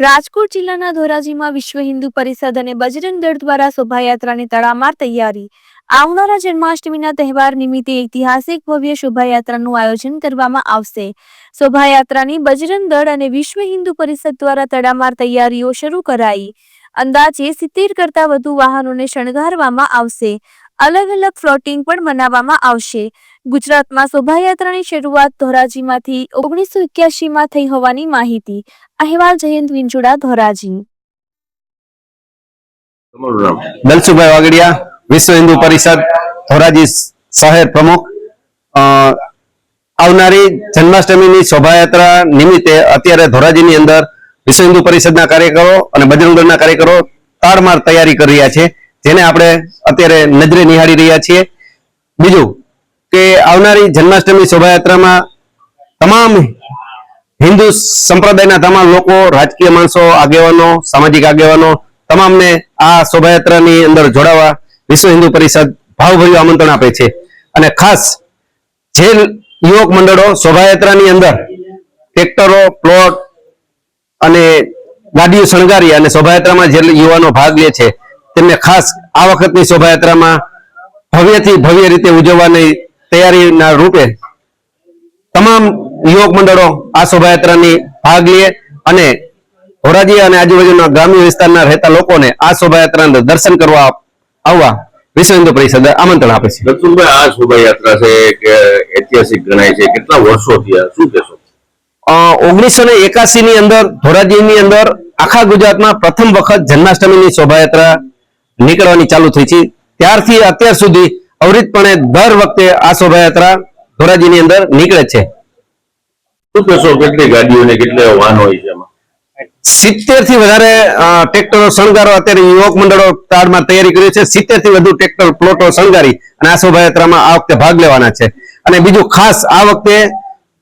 રાજકોટ જિલ્લાના ધોરાજીમાં વિશ્વ હિન્દુ પરિષદ અને બજરંગ દળ દ્વારા શોભાયાત્રાની તડામાર તૈયારી. આવનારા જન્માષ્ટમીના તહેવાર નિમિત્તે ઐતિહાસિક ભવ્ય શોભાયાત્રાનું આયોજન કરવામાં આવશે. શોભાયાત્રાની બજરંગ દળ અને વિશ્વ હિન્દુ પરિષદ દ્વારા તડામાર તૈયારીઓ શરૂ કરાઈ. અંદાજે સિત્તેર કરતા વધુ વાહનોને શણગારવામાં આવશે. અલગ અલગ ફ્લોટિંગ પણ મનાવવામાં આવશે. ગુજરાતમાં શોભાયાત્રાની શરૂઆત ધોરાજીમાંથી ઓગણીસો એક્યાસીમાં થઈ હોવાની માહિતી. અહેવાલ જયંત વિંજુડા ધોરાજી. દલસુભાઈ વાગડિયા વિશ્વ હિન્દુ પરિષદ ધોરાજી શહેર પ્રમુખ. અ, આવનારી જન્માષ્ટમીની શોભાયાત્રા નિમિત્તે અત્યારે ધોરાજીની અંદર વિશ્વ હિન્દુ પરિષદના કાર્યકરો અને બજરંગ દળના કાર્યકરો તાડમાર તૈયારી કરી રહ્યા છે. જેને આપણે અત્યારે નજરે નિહાળી રહ્યા છીએ. બીજું કે આવનારી જન્માષ્ટમી શોભાયાત્રામાં તમામ હિન્દુ સંપ્રદાયના તમામ લોકો, રાજકીય માણસો, આગેવાનો, સામાજિક આગેવાનો તમામને આ શોભાયાત્રાની અંદર જોડાવા વિશ્વ હિન્દુ પરિષદ ભાવભર્યું આમંત્રણ આપે છે. અને ખાસ જે યુવક મંડળો શોભાયાત્રાની અંદર ટ્રેક્ટરો, પ્લોટ અને ગાડીઓ શણગારી અને શોભાયાત્રામાં જે યુવાનો ભાગ લે છે તેમને ખાસ આ વખતની શોભાયાત્રામાં ભવ્યથી ભવ્ય રીતે ઉજવવાની તૈયારીના રૂપે તમામ યુવક મંડળો આ શોભાયાત્રાની ભાગ લે અને ધોરાજી અને આજુબાજુના ગ્રામ્ય વિસ્તારના રહેતા લોકોને આ શોભાયાત્રાના દર્શન કરવા આવવા વિશ્વ હિન્દુ પરિષદ આમંત્રણ આપે છે. આ શોભાયાત્રા છે કે ઐતિહાસિક ગણાય છે? કેટલા વર્ષો થયા? શું કહેશો? ઓગણીસો ને એકાસી ની અંદર ધોરાજીની અંદર આખા ગુજરાતમાં પ્રથમ વખત જન્માષ્ટમીની શોભાયાત્રા નીકળવાની ચાલુ થઈ છે. ત્યારથી અત્યાર સુધી અવરિતપણે દર વખતે આ શોભાયાત્રા ધોરાજીની અંદર નીકળે છે. શું કહેશો કેટલી ગાડીઓ કેટલા વાહન હોય છે સિત્તેરથી વધારે ટ્રેક્ટરો શણગારો અત્યારે યુવક મંડળો તાડમાં તૈયારી કરી છે. સિત્તેરથી વધુ ટ્રેક્ટર પ્લોટો શણગારી અને આ શોભાયાત્રામાં આ વખતે ભાગ લેવાના છે. અને બીજું ખાસ આ વખતે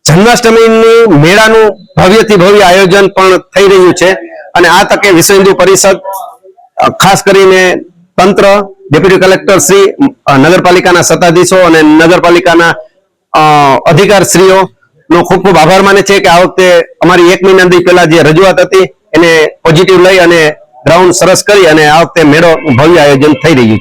જન્માષ્ટમીની મેળાનું ભવ્યથી ભવ્ય આયોજન પણ થઈ રહ્યું છે. અને આ તકે વિશ્વ હિન્દુ પરિષદ ખાસ કરીને તંત્ર, ડેપ્યુટી કલેક્ટર શ્રી નગરપાલિકાના સત્તાધીશો અને નગરપાલિકાના અધિકારશ્રીઓ નો ખૂબ ખૂબ આભાર માને છે કે આ વખતે અમારી એક મહિના પહેલા જે રજૂઆત હતી એને પોઝિટિવ લઈ અને ગ્રાઉન્ડ સરસ કરી અને આ વખતે મેળો ભવ્ય આયોજન થઈ રહ્યું છે.